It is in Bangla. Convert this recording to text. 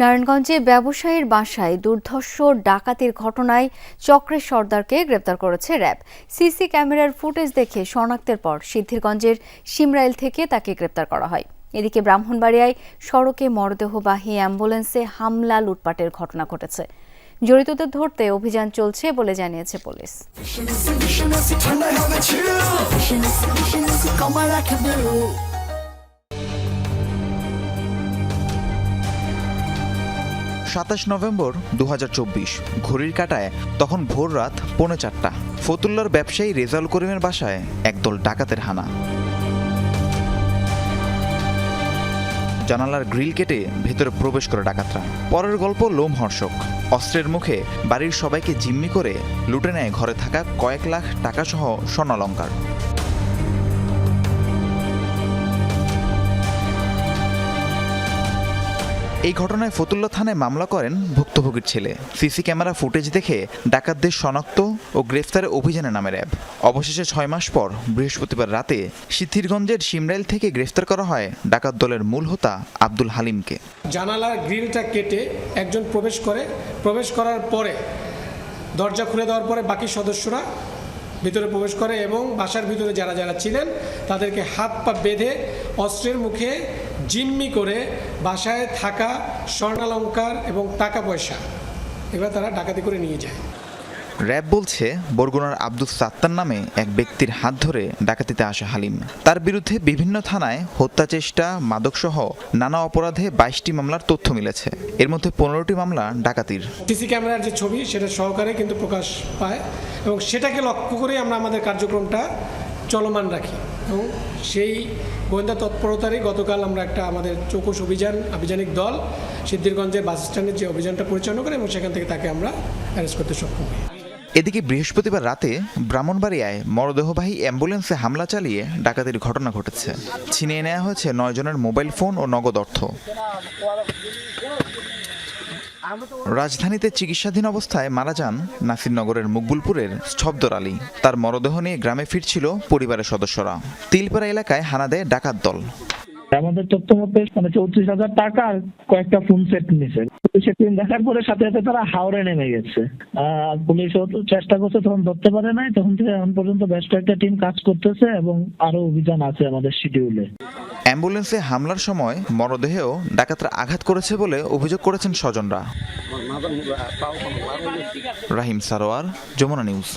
নারায়ণগঞ্জে ব্যবসায়ীর বাসায় দুর্ধর্ষ ডাকাতির ঘটনায় চক্রের সর্দারকে গ্রেপ্তার করেছে র্যাব। সিসি ক্যামেরার ফুটেজ দেখে শনাক্তের পর সিদ্ধিরগঞ্জের সিমরাইল থেকে তাকে গ্রেপ্তার করা হয়। এদিকে ব্রাহ্মণবাড়িয়ায় সড়কে মরদেহবাহী অ্যাম্বুলেন্সে হামলা, লুটপাটের ঘটনা ঘটেছে। জড়িতদের ধরতে অভিযান চলছে বলে জানিয়েছে পুলিশ। সাতাশ নভেম্বর দু হাজার চব্বিশ। ঘড়ির কাটায় তখন ভোর রাত পৌনে চারটা। ফতুল্লার ব্যবসায়ী রেজাউল করিমের বাসায় একদল ডাকাতের হানা। জানালার গ্রিল কেটে ভেতরে প্রবেশ করে ডাকাতরা। পরের গল্প লোমহর্ষক। অস্ত্রের মুখে বাড়ির সবাইকে জিম্মি করে লুটে নেয় ঘরে থাকা কয়েক লাখ টাকাসহ স্বর্ণালঙ্কার। এই ঘটনায় ফতুল্লা থানায় মামলা করেন ভুক্তভোগীর ছেলে। সিসি ক্যামেরা ফুটেজ দেখে ডাকাতদের শনাক্ত ও গ্রেফতারে অভিযানে নামে র্যাব। অবশেষে ছয় মাস পর, বৃহস্পতিবার রাতে সিদ্ধিরগঞ্জের সিমরাইল থেকে গ্রেফতার করা হয় ডাকাত দলের মূল হোতা আব্দুল হালিমকে। জানালার গ্রিলটা কেটে একজন প্রবেশ করে। প্রবেশ করার পরে, দরজা খুলে দেওয়ার পরে বাকি সদস্যরা ভিতরে প্রবেশ করে এবং বাসার ভিতরে যারা যারা ছিলেন, তাদেরকে হাত পা বেঁধে অস্ত্রের মুখে জিম্মি করে বাসায় থাকা স্বর্ণালঙ্কার এবং টাকা পয়সা এবার তারা ডাকাতি করে নিয়ে যায়। র্যাব বলছে বরগুনার আব্দুল সাত্তার নামে এক ব্যক্তির হাত ধরে ডাকাতিতে আসা হালিম। তার বিরুদ্ধে বিভিন্ন থানায় হত্যা চেষ্টা মাদকসহ নানা অপরাধে বাইশটি মামলার তথ্য মিলেছে। এর মধ্যে পনেরোটি মামলা ডাকাতির। সিসি ক্যামেরার যে ছবি সেটা সহকারে কিন্তু প্রকাশ পায় এবং সেটাকে লক্ষ্য করেই আমরা আমাদের কার্যক্রমটা চলমান রাখি। এবং সেই গোয়েন্দা তৎপরতারই গতকাল আমরা একটা আমাদের চৌকস অভিযান, আভিযানিক দল সিদ্ধিরগঞ্জের বাস স্ট্যান্ডের যে অভিযানটা পরিচালনা করে এবং সেখান থেকে তাকে আমরা অ্যারেস্ট করতে সক্ষম হই। এদিকে বৃহস্পতিবার রাতে ব্রাহ্মণবাড়িয়ায় মরদেহবাহী অ্যাম্বুলেন্সে হামলা চালিয়ে ডাকাতির ঘটনা ঘটেছে। ছিনিয়ে নেওয়া হয়েছে নয় জনের মোবাইল ফোন ও নগদ অর্থ। রাজধানীতে চিকিৎসাধীন অবস্থায় মারা যান নাসিরনগরের মুকবুলপুরের স্তব্ধর আলী। তার মরদেহ নিয়ে গ্রামে ফিরছিল পরিবারের সদস্যরা। তিলপাড়া এলাকায় হানা দেয় ডাকাত দল। আমাদের তথ্য মতে মানে চৌত্রিশ হাজার টাকা আর কয়েকটা ফোন সেট নিছে। সেদিন দেখার পরে সাথে সাথে তারা হাওড়ে নেমে গেছে। আর পুলিশও চেষ্টা করছে তখন ধরতে পারে নাই। তখন থেকে এখন পর্যন্ত বেশ কয়েকটা টিম কাজ করতেছে এবং আরও অভিযান আছে আমাদের শিডিউলে অ্যাম্বুলেন্সে হামলার সময় মরদেহেও ডাকাতরা আঘাত করেছে বলে অভিযোগ করেছেন স্বজনরা। রাহিম সারোয়ার যমুনা নিউজ।